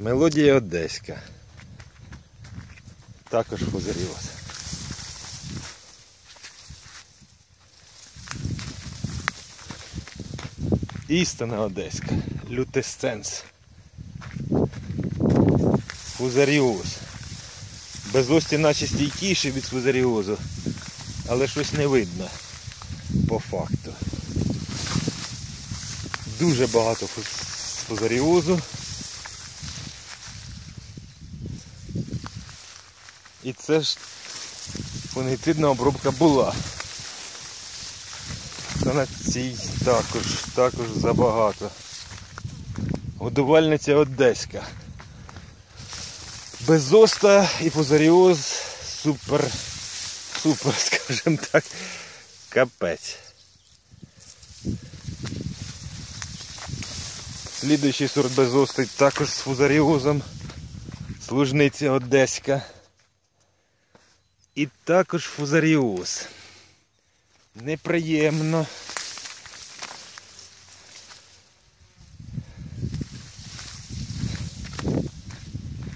Мелодія одеська. Також фузаріоз. Істина одеська. Лютесценс. Фузаріоз. Безості наче стійкіший від фузаріозу, але щось не видно по факту. Дуже багато фуз- фузаріозу. І це ж фунгіцидна обробка була. Та на цій також, також забагато. Годувальниця одеська. Безоста і фузаріоз супер, супер, скажімо так, капець. Слідуючий сорт безости також з фузаріозом. Служниця одеська. І також фузаріоз. Неприємно.